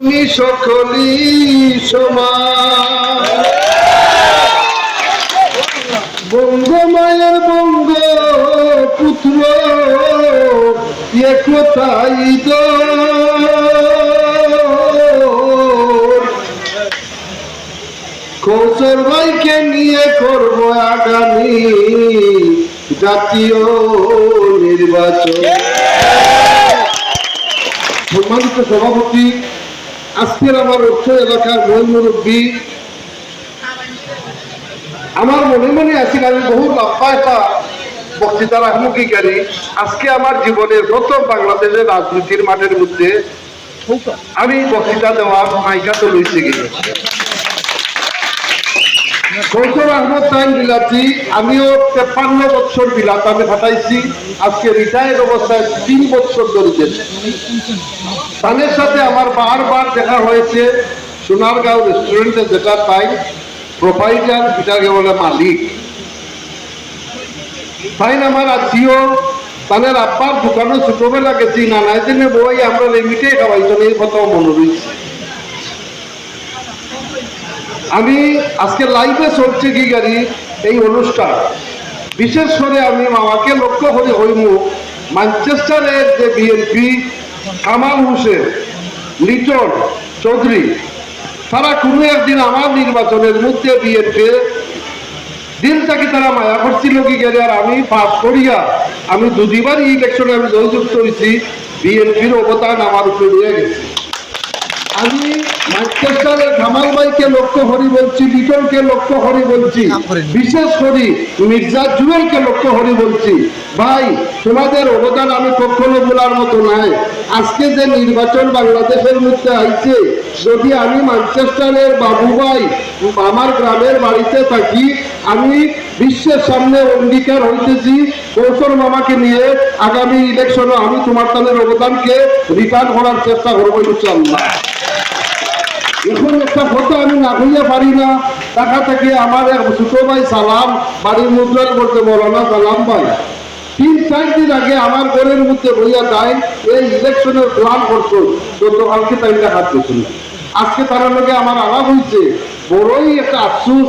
তুমি সকলি সমান। বঙ্গমায়ের বঙ্গ পুত্র, একতাই কৌশল ভাইকে নিয়ে করব আগামী জাতীয় নির্বাচন। সম্মানিত সভাপতি আজকের আমার উচ্চ এলাকার মূল মুরব্বী। আমার মনে মনে আছে আমি বহু লম্বা একটা বক্তৃতা রাখমুখীকারী আজকে আমার জীবনের প্রথম বাংলাদেশের রাজনীতির মাঠের মধ্যে আমি বক্তৃতা দেওয়ার নায়িকা তো লইছে কৌশল আহমদ তাইন বিলাতি আমিও তেপ্পান্ন বছর বিলাত আমি ফাটাইছি আজকে রিটায়ার্ড অবস্থায় তিন বছর ধরে তাদের সাথে আমার বারবার দেখা হয়েছে। সোনারগাঁও রেস্টুরেন্টে যেটা তাই প্রোপাইটার যেটাকে বলে মালিক। তাই আমার আত্মীয় তাদের আব্বার দোকানে ছোটবেলা গেছি নানায় দিনে বই আমরা লিমিটে খাওয়াইতো, এই কথা মনে রয়েছে আমি আজকে লাইভে চলছে কি গাড়ি এই অনুষ্ঠান। বিশেষ করে আমি মামাকে লক্ষ্য করে হইমু ম্যানচেস্টারের যে বিএনপি কামাল হোসেন, লিটন চৌধুরী, তারা কোনো একদিন আমার নির্বাচনের মধ্যে বিএনপি দিনটাকে তারা মায়া করছিল কি গেলে আর আমি পাস করিয়া আমি দুদিবারই ইলেকশনে আমি জয়যুক্ত হয়েছি বিএনপির অবদান আমার উপরে গেছে। আমি ম্যানচেস্টারের কামাল ভাইকে লক্ষ্য করি বলছি লিটনকে লক্ষ্য করি বলছি বিশেষ করি মির্জা জুয়েলকে লক্ষ্য করি বলছি। ভাই তোমাদের অবদান আমি কখনো বলার মতো নাই। আজকে যে নির্বাচন বাংলাদেশের মধ্যে আইছে যদি আমি ম্যানচেস্টারের বাবু ভাই আমার গ্রামের বাড়িতে থাকি আমি বিশ্বের সামনে অঙ্গীকার হইতেছি কৌশল মামাকে নিয়ে আগামী ইলেকশনে আমি তোমার তাদের অবদানকে রিটার্ন করার চেষ্টা করব ইনশাল্লাহ এখন একটা কথা আমি না কইয়া পারি না টাকা থেকে আমার এক ছোট ভাই সালাম, বাড়ির মুদ্রার করতে মৌলানা সালাম ভাই। তিন, চার দিন আগে আমার ঘরের মধ্যে বইয়া যায়, এই ইলেকশনের প্ল্যান করতো গতকালকে তাই দেখা পেয়েছিল আজকে তার লগে আমার আলাপ হয়েছে বড়ই একটা আফসুস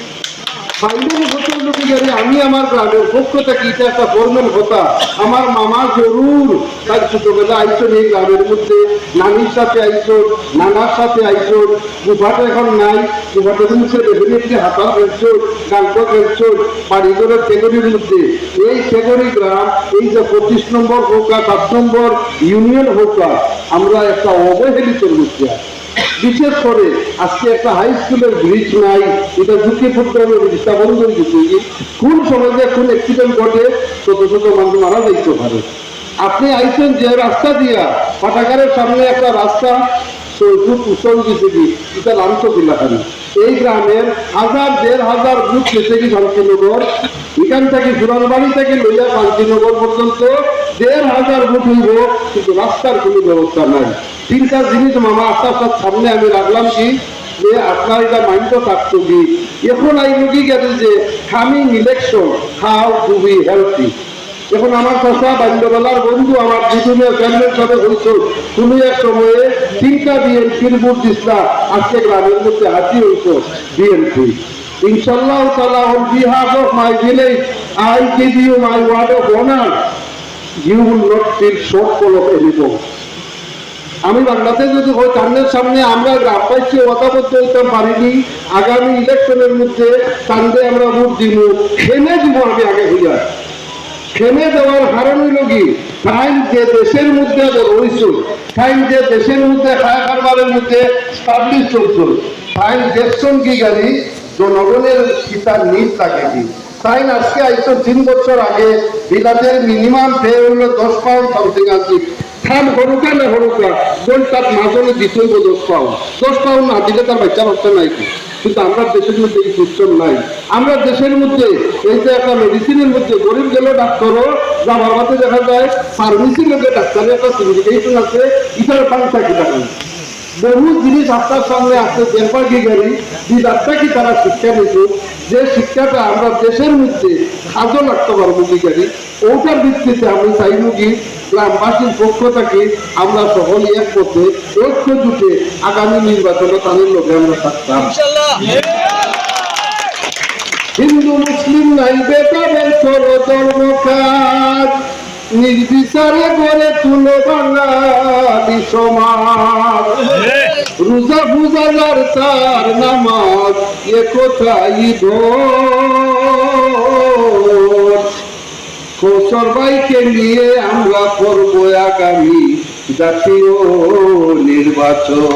হতে হলো কি আমি আমার গ্রামের পক্ষ থেকে এটা একটা ফর্মাল কথা আমার মামা জরুর। তার ছোটবেলা আইসন এই গ্রামের মধ্যে। নানির সাথে আইসন নানার সাথে আইসন গুফাটা এখন নাই। গুফাটার মধ্যে ডেফিনেটলি হাতা ফেলছন গাঙ্গ ফেলছন বাড়িঘরের তেগরির মধ্যে। এই তেগরি গ্রাম, এই যে পঁচিশ নম্বর হোকা সাত নম্বর ইউনিয়ন হোকা আমরা একটা অবহেলিতের মধ্যে আছি। বিশেষ করে আজকে একটা হাই স্কুলের ব্রিজ নাই, এটা ঝুঁকি পড়তে হবে ব্রিজটা বন্ধ হয়ে কোন সময় যে কোন অ্যাক্সিডেন্ট ঘটে, ছোট ছোট মানুষ মারা যাইতে পারে। আপনি আইছেন যে রাস্তা দিয়া, পাঠাগারের সামনে একটা রাস্তা কি এটা লান্ত এলাকানি এই গ্রামের হাজার, দেড় হাজার বুথ গেছে কি শান্তিনগর? এখান থেকে সুরানবাড়ি থেকে লইয়া শান্তিনগর পর্যন্ত দেড় হাজার বুথ হইব, কিন্তু রাস্তার কোনো ব্যবস্থা নাই। তিনটা জিনিস মামা আস্তে আস্তে সামনে আমি রাখলাম কি, যে আপনার এটা মাইন্ড থাকতো কি? এখন এই লোকই গেছে যে coming election how to be healthy এখন আমার চাষা বাল্যবেলার বন্ধু, আমার দুজনে ফ্যামিলির সাথে হয়েছিল তুমি এক সময়ে তিনটা বিএনপির ভোট দিসলা, আজকে গ্রামের মধ্যে হাতি হইত বিএনপি ইনশাল্লাহ তালা on behalf of my village I give you my word of honour you will not feel shortfall of any আমি বাংলাদেশ যদি ওই কান্নের সামনে আমরা গ্রাম পাইছি ওয়াদাবদ্ধ হইতে পারিনি। আগামী ইলেকশনের মধ্যে কান্দে আমরা ভোট দিব। খেলে দিব আমি আগে হইয়া। খেলে দেওয়ার কারণ হইল কি? টাইম যে দেশের মধ্যে রয়েছিল টাইম যে দেশের মধ্যে খায়া কারবারের মধ্যে স্টাবলিশ চলছিল টাইম দেখছেন কি গাড়ি? জনগণের কিতার নিজ থাকে কি তাই আজকে আইসো তিন বছর আগে বিলাতের মিনিমাম পে হলো দশ পাউন্ড সামথিং আছে। খান হরুকা না গোল তার মাজনে দিতে হইব দশ পাউন্ড দশ পাউন্ড না দিলে তার বাচ্চা বাচ্চা নাই কি? কিন্তু আমরা দেশের মধ্যে এই সিস্টেম নাই। আমরা দেশের মধ্যে এই যে একটা মেডিসিনের মধ্যে গরিব গেল ডাক্তারও যাবার মধ্যে দেখা যায় ফার্মেসির মধ্যে ডাক্তারের একটা সিন্ডিকেশন আছে ইটার পাংশা কি টাকা বহু জিনিস আপনার সামনে আসছে দেখবার কি গাড়ি বিদাতটা কি তারা শিক্ষা নিত যে শিক্ষাটা আমরা দেশের মধ্যে কাজও লাগতে পারব কি গাড়ি ওটার ভিত্তিতে আমি চাইব কি গ্রামবাসীর পক্ষ থেকে আমরা সকল এক পথে ঐক্য জুটে আগামী নির্বাচনে তাদের লোকে আমরা থাকতাম। হিন্দু মুসলিম নাই বেতাবের করো ধর্ম কাজ নির্বিচারে গড়ে তুলো বাঙালি সমাজ। রোজা পূজা যার তার নামাজ এ কোথায় ধর কোসর ভাইকে নিয়ে আমরা করব আগামী জাতীয় নির্বাচন।